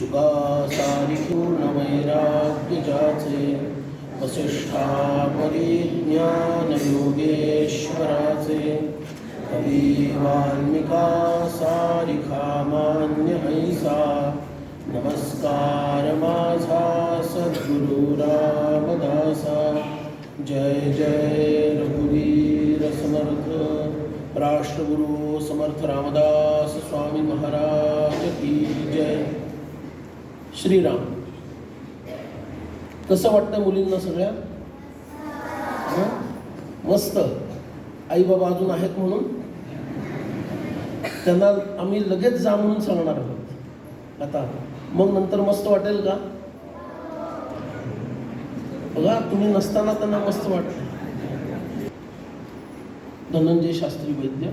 शुका सारिपूर्ण वैराग्यजाचे वसिष्ठा परिज्ञान योगेश्वराचे कवी वाल्मिका सारिखा मान्य ऐसा नमस्कार माझा सद्गुरु रामदासा जय जय रघुवीर समर्थ राष्ट्रगुरु समर्थ रामदास स्वामी महाराज की जय। श्रीराम. कसं वाटतं मुलींना सगळ्या? मस्त. आई बाबा अजून आहेत म्हणून? त्यांना आम्ही लगेच जा म्हणून सांगणार आहोत. आता मग नंतर मस्त वाटेल का? बघा तुम्ही नसताना त्यांना मस्त वाटतं. धनंजय शास्त्री वैद्य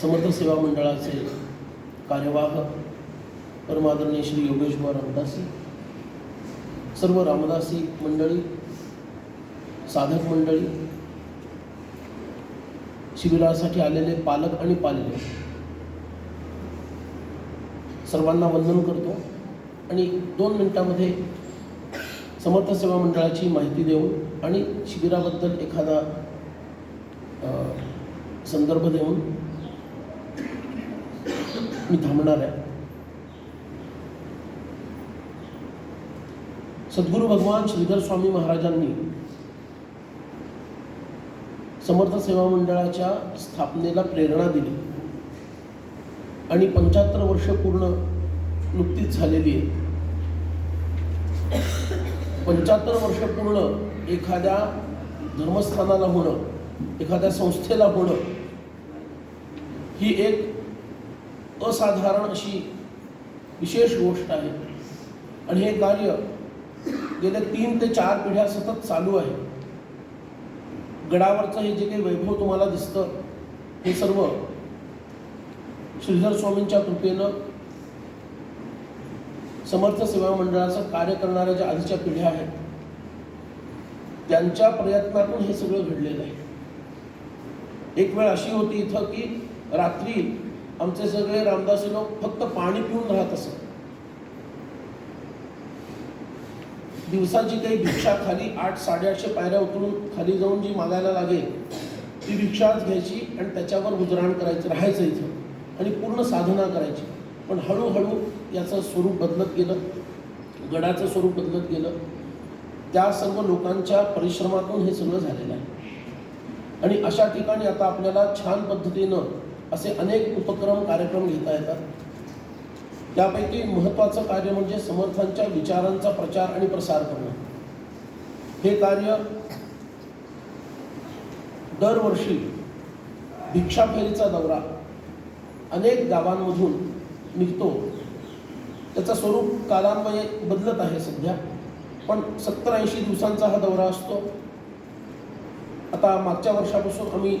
समर्थ सेवा मंडळाचे कार्यवाह परमादरणीय श्री योगेश्वर रामदासी सर्व रामदासी मंडळी साधक मंडळी शिबिरासाठी आलेले पालक आणि पाल्य सर्वांना वंदन करतो आणि दोन मिनिटामध्ये समर्थ सेवा मंडळाची माहिती देऊन आणि शिबिराबद्दल एखादा संदर्भ देऊन मी थांबणार आहे. सद्गुरू भगवान श्रीधर स्वामी महाराजांनी समर्थ सेवा मंडळाच्या स्थापनेला प्रेरणा दिली. आणि पंच्याहत्तर वर्ष पूर्ण नुकतीच झालेली आहे. पंच्याहत्तर वर्ष पूर्ण एखाद्या धर्मस्थानाला होणं एखाद्या संस्थेला होणं ही एक असाधारण अशी विशेष गोष्ट आहे. आणि हे कार्य गेल्या तीन ते चार पिढ्या सतत चालू आहे. गडावरचं हे जे काही वैभव तुम्हाला दिसतं हे सर्व श्रीधर स्वामींच्या कृपेनं समर्थ सेवा मंडळाचं कार्य करणाऱ्या ज्या आधीच्या पिढ्या आहेत त्यांच्या प्रयत्नातून हे सगळं घडलेलं आहे. एक वेळ अशी होती इथं की रात्री आमचे सगळे रामदासी लोक फक्त पाणी पिऊन राहत असत. दिवसाची काही भिक्षा खाली आठ साडेआठशे पायऱ्या उतरून खाली जाऊन जी मागायला लागेल ती भिक्षाच घ्यायची आणि त्याच्यावर गुजराण करायचं राहायचं इथं आणि पूर्ण साधना करायची. पण हळूहळू याचं स्वरूप बदलत गेलं गडाचं स्वरूप बदलत गेलं. त्या सर्व लोकांच्या परिश्रमातून हे सगळं झालेलं आहे. आणि अशा ठिकाणी आता आपल्याला छान पद्धतीनं असे अनेक उपक्रम कार्यक्रम घेता येतात. त्यापैकी महत्त्वाचं कार्य म्हणजे समर्थांच्या विचारांचा प्रचार आणि प्रसार करणं. हे कार्य दरवर्षी भिक्षा फेरीचा दौरा अनेक गावांमधून निघतो. त्याचं स्वरूप कालान्वये बदलत आहे सध्या पण सत्तर ऐंशी दिवसांचा हा दौरा असतो. आता मागच्या वर्षापासून आम्ही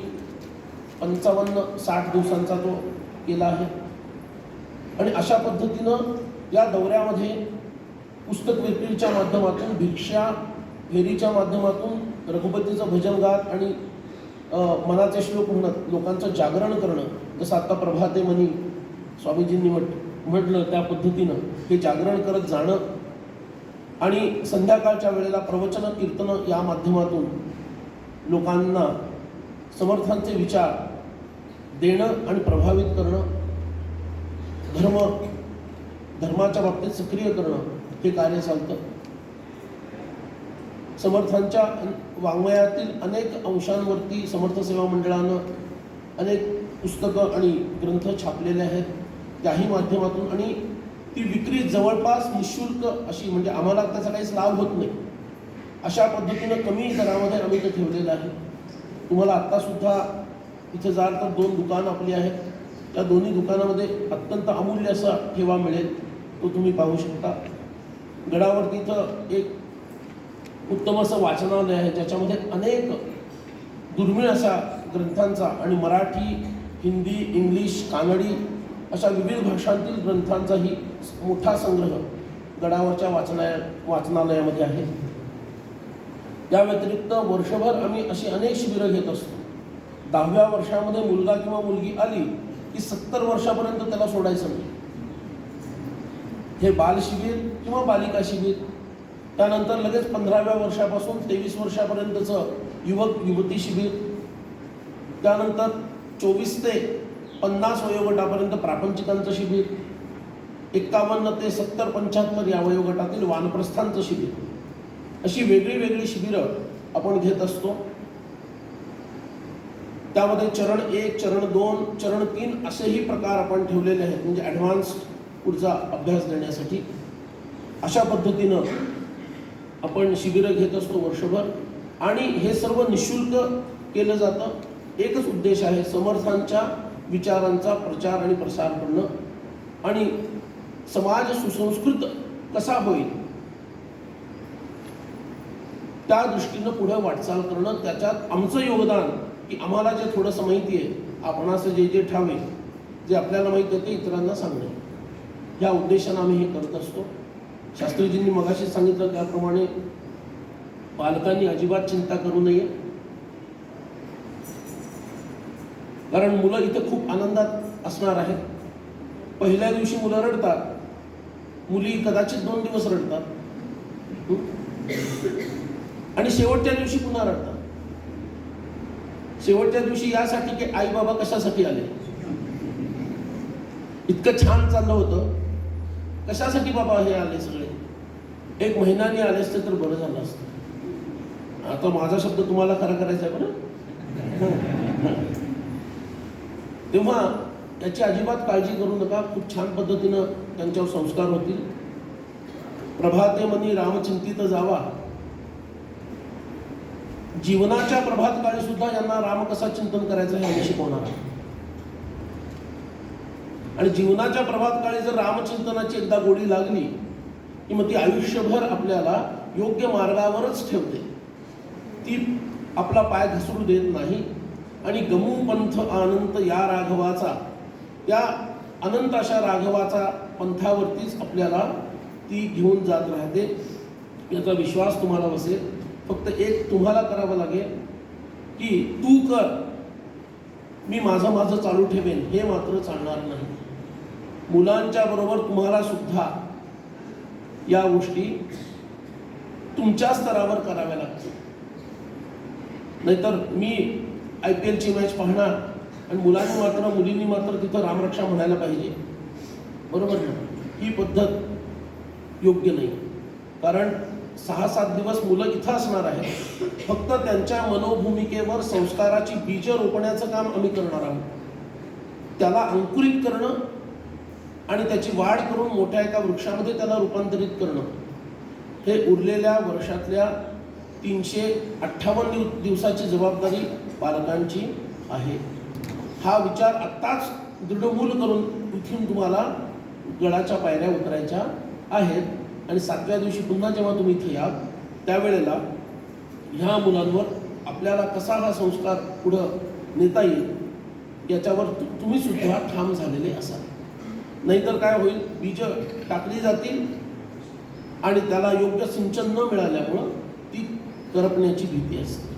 पंचावन्न साठ दिवसांचा तो केला आहे. आणि अशा पद्धतीनं या दौऱ्यामध्ये पुस्तक विक्रीच्या माध्यमातून भिक्षा फेरीच्या माध्यमातून रघुपतीचं भजन गात आणि मनाचे श्लोक म्हणत लोकांचं जागरण करणं जसं आता प्रभाते म्हणी स्वामीजींनी म्हट म्हटलं त्या पद्धतीनं हे जागरण करत जाणं आणि संध्याकाळच्या वेळेला प्रवचन कीर्तनं या माध्यमातून लोकांना समर्थांचे विचार देणं आणि प्रभावित करणं धर्म धर्माच्या बाबतीत सक्रिय करणं हे कार्य चालतं. समर्थांच्या वाङ्मयातील अनेक अंशांवरती समर्थ सेवा मंडळानं अनेक पुस्तकं आणि ग्रंथ छापलेले आहेत. त्याही माध्यमातून आणि ती विक्री जवळपास निशुल्क अशी म्हणजे आम्हाला त्याचा काहीच लाभ होत नाही. अशा पद्धतीनं कमी दरामध्ये आम्ही ते ठेवलेलं आहे. तुम्हाला आत्तासुद्धा इथे जाल तर दोन दुकानं आपली आहेत. त्या दोन्ही दुकानामध्ये अत्यंत अमूल्य असा ठेवा मिळेल तो तुम्ही पाहू शकता. गडावरती इथं एक उत्तम असं वाचनालय आहे ज्याच्यामध्ये अनेक दुर्मिळ अशा ग्रंथांचा आणि मराठी हिंदी इंग्लिश कानडी अशा विविध भाषांतील ग्रंथांचाही मोठा संग्रह गडावरच्या वाचनाय वाचनालयामध्ये आहे. या व्यतिरिक्त वर्षभर आम्ही अशी अनेक शिबिरं घेत असतो. दहाव्या वर्षामध्ये मुलगा किंवा मुलगी आली की सत्तर वर्षापर्यंत त्याला सोडायचं नाही. हे बाल शिबिर किंवा बालिका शिबिर त्यानंतर लगेच पंधराव्या वर्षापासून तेवीस वर्षापर्यंतचं युवक युवती शिबिर त्यानंतर चोवीस ते पन्नास वयोगटापर्यंत प्रापंचिकांचं शिबिर एक्कावन्न ते सत्तर पंच्याहत्तर या वयोगटातील वानप्रस्थांचं शिबिर. अशी वेगळी वेगळी शिबिरं आपण घेत असतो. त्यामध्ये चरण एक चरण दोन चरण तीन असेही प्रकार आपण ठेवलेले आहेत. म्हणजे ॲडव्हान्स पुढचा अभ्यास देण्यासाठी. अशा पद्धतीनं आपण शिबिरं घेत असतो वर्षभर. आणि हे सर्व निशुल्क केलं जातं. एकच उद्देश आहे समर्थांच्या विचारांचा प्रचार आणि प्रसार करणं. आणि समाज सुसंस्कृत कसा होईल? त्या दृष्टीनं पुढे वाटचाल करणं. त्याच्यात आमचं योगदान की आम्हाला जे थोडंसं माहिती आहे आपणाचं जे जे ठावे जे आपल्याला माहिती आहे ते इतरांना सांगणे. या उद्देशानं आम्ही हे करत असतो. शास्त्रीजींनी मगाशी सांगितलं त्याप्रमाणे पालकांनी अजिबात चिंता करू नये. कारण मुलं इथं खूप आनंदात असणार आहेत. पहिल्या दिवशी मुलं रडतात. मुली कदाचित दोन दिवस रडतात. आणि शेवटच्या दिवशी पुन्हा रडतात. शेवटच्या दिवशी यासाठी की आई बाबा कशासाठी आले? इतकं छान चाललं होतं. कशासाठी बाबा हे आले सगळे? एक महिन्याने आले असते तर बरं झालं असतं. आता माझा शब्द तुम्हाला खरा करायचा आहे बरं? हो. तेव्हा याची अजिबात काळजी करू नका. खूप छान पद्धतीनं त्यांच्यावर संस्कार होतील. प्रभाते मनी रामचिंतित जावा. जीवनाच्या प्रभात काळी सुद्धा यांना राम कसा चिंतन करायचं हे आम्ही शिकवणार आणि जीवनाच्या प्रभात काळी जर रामचिंतनाची एकदा गोडी लागली की मग ती आयुष्यभर आपल्याला योग्य मार्गावरच ठेवते. ती आपला पाय घसरू देत नाही. आणि गमू पंथ अनंत या राघवाचा त्या अनंत अशा राघवाचा पंथावरतीच आपल्याला ती घेऊन जात राहते. याचा विश्वास तुम्हाला बसेल. फक्त एक तुम्हाला करावं लागेल की तू कर. मी माझं माझं चालू ठेवेन. हे मात्र चालणार नाही. मुलांच्या बरोबर तुम्हाला सुद्धा या गोष्टी तुमच्या स्तरावर कराव्या लागतील. नाहीतर मी आय पी एलची मॅच पाहणार आणि मुलांनी मात्र मुलींनी मात्र तिथं रामरक्षा म्हणायला पाहिजे. बरोबर ना? ही पद्धत योग्य नाही. कारण सहा सात दिवस मुलं इथं असणार आहेत. फक्त त्यांच्या मनोभूमिकेवर संस्काराची बीजं रोपण्याचं काम आम्ही करणार आहोत. त्याला अंकुरित करणं आणि त्याची वाढ करून मोठ्या एका वृक्षामध्ये त्याला रूपांतरित करणं. हे उरलेल्या वर्षातल्या तीनशे अठ्ठावन्न दिव दिवसाची जबाबदारी पालकांची आहे. हा विचार आत्ताच दृढमूल करून इथून तुम्हाला गडाच्या पायऱ्या उतरायच्या आहेत. आणि सातव्या दिवशी पुन्हा जेव्हा तुम्ही इथे या त्यावेळेला ह्या मुलांवर आपल्याला कसा हा संस्कार पुढं नेता येईल याच्यावर तु- तुम्ही सुद्धा ठाम झालेले असाल. नाहीतर काय होईल बीज टाकली जातील आणि त्याला योग्य सिंचन न मिळाल्यामुळं ती करपण्याची भीती असते.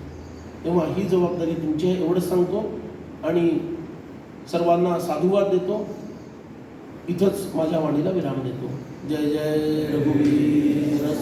तेव्हा ही जबाबदारी तुमची आहे एवढंच सांगतो आणि सर्वांना साधुवाद देतो. इथंच माझ्या वाणीला विराम देतो. जय जय रघुवीर